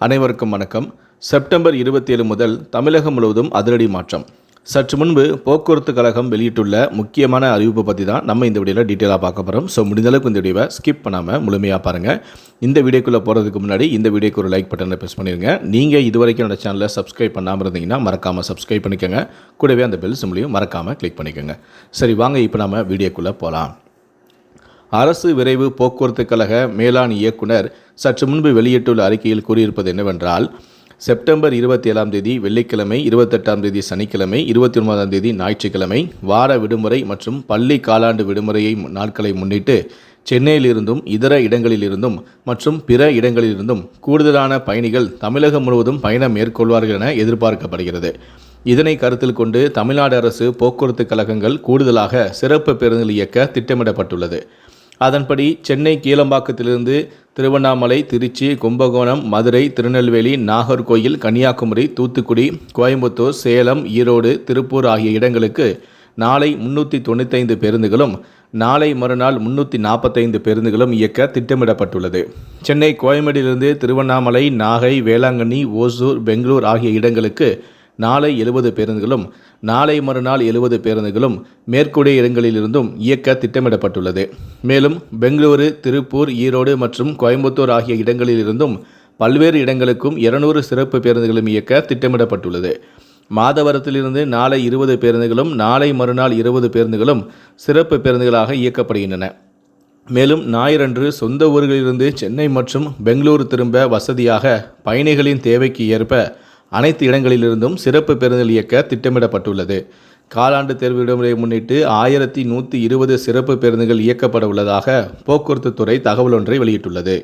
அனைவருக்கும் வணக்கம். செப்டம்பர் இருபத்தேழு முதல் தமிழகம் முழுவதும் அதிரடி மாற்றம். சற்று முன்பு போக்குவரத்து கழகம் வெளியிட்டுள்ள முக்கியமான அறிவிப்பை பற்றி தான் நம்ம இந்த வீடியோவில் டீட்டெயிலாக பார்க்க போகிறோம் ஸோ முடிந்தளவுக்கு இந்த வீடியோவை ஸ்கிப் பண்ணாமல் முழுமையாக பாருங்கள் இந்த வீடியோக்குள்ளே போகிறதுக்கு முன்னாடி இந்த வீடியோக்கு ஒரு லைக் பட்டனை ப்ரெஸ் பண்ணிடுங்க நீங்கள் இது வரைக்கும் என்னோட சேனலை சப்ஸ்கிரைப் பண்ணாமல் இருந்தீங்கன்னா மறக்காமல் சப்ஸ்கிரைப் பண்ணிக்கோங்க. கூடவே அந்த பெல் சிம்லையும் மறக்காமல் கிளிக் பண்ணிக்கோங்க. சரி வாங்க இப்போ நம்ம வீடியோக்குள்ளே போகலாம் அரசு விரைவு போக்குவரத்து கழக மேலாண் இயக்குனர் சற்று முன்பு வெளியிட்டுள்ள அறிக்கையில் கூறியிருப்பது என்னவென்றால் செப்டம்பர் இருபத்தி ஏழாம் தேதி வெள்ளிக்கிழமை இருபத்தெட்டாம் தேதி சனிக்கிழமை இருபத்தி ஒன்பதாம் தேதி ஞாயிற்றுக்கிழமை வார விடுமுறை மற்றும் பள்ளி காலாண்டு விடுமுறையை நாட்களை முன்னிட்டு சென்னையிலிருந்தும் இதர இடங்களிலிருந்தும் மற்றும் பிற இடங்களிலிருந்தும் கூடுதலான பயணிகள் தமிழகம் முழுவதும் பயணம் மேற்கொள்வார்கள் என எதிர்பார்க்கப்படுகிறது. இதனை கருத்தில் கொண்டு தமிழ்நாடு அரசு போக்குவரத்து கழகங்கள் கூடுதலாக சிறப்பு பேருந்துகள் இயக்க திட்டமிடப்பட்டுள்ளது. அதன்படி சென்னை கீழம்பாக்கத்திலிருந்து திருவண்ணாமலை திருச்சி கும்பகோணம் மதுரை திருநெல்வேலி நாகர்கோயில் கன்னியாகுமரி தூத்துக்குடி கோயம்புத்தூர் சேலம் ஈரோடு திருப்பூர் ஆகிய இடங்களுக்கு நாளை முன்னூற்றி தொண்ணூத்தைந்து பேருந்துகளும் நாளை மறுநாள் முன்னூற்றி நாற்பத்தைந்து பேருந்துகளும் இயக்க திட்டமிடப்பட்டுள்ளது. சென்னை கோயம்பேடிலிருந்து திருவண்ணாமலை நாகை வேளாங்கண்ணி ஓசூர் பெங்களூர் ஆகிய இடங்களுக்கு நாளை எழுபது பேருந்துகளும் நாளை மறுநாள் எழுபது பேருந்துகளும் மேற்கூடிய இடங்களிலிருந்தும் இயக்க திட்டமிடப்பட்டுள்ளது. மேலும் பெங்களூரு திருப்பூர் ஈரோடு மற்றும் கோயம்புத்தூர் ஆகிய இடங்களிலிருந்தும் பல்வேறு இடங்களுக்கும் இருநூறு சிறப்பு பேருந்துகளும் இயக்க திட்டமிடப்பட்டுள்ளது. மாதவரத்திலிருந்து நாளை இருபது பேருந்துகளும் நாளை மறுநாள் இருபது பேருந்துகளும் சிறப்பு பேருந்துகளாக இயக்கப்படுகின்றன. மேலும் ஞாயிறன்று சொந்த ஊர்களிலிருந்து சென்னை மற்றும் பெங்களூரு திரும்ப வசதியாக பயணிகளின் தேவைக்கு ஏற்ப அனைத்து இடங்களிலிருந்தும் சிறப்பு பேருந்துகள் இயக்க திட்டமிடப்பட்டுள்ளது. காலாண்டு தேர்வு விடுமுறையை முன்னிட்டு ஆயிரத்தி நூற்றி இருபது சிறப்பு பேருந்துகள் இயக்கப்பட உள்ளதாக போக்குவரத்து துறை தகவல் ஒன்றை வெளியிட்டுள்ளது.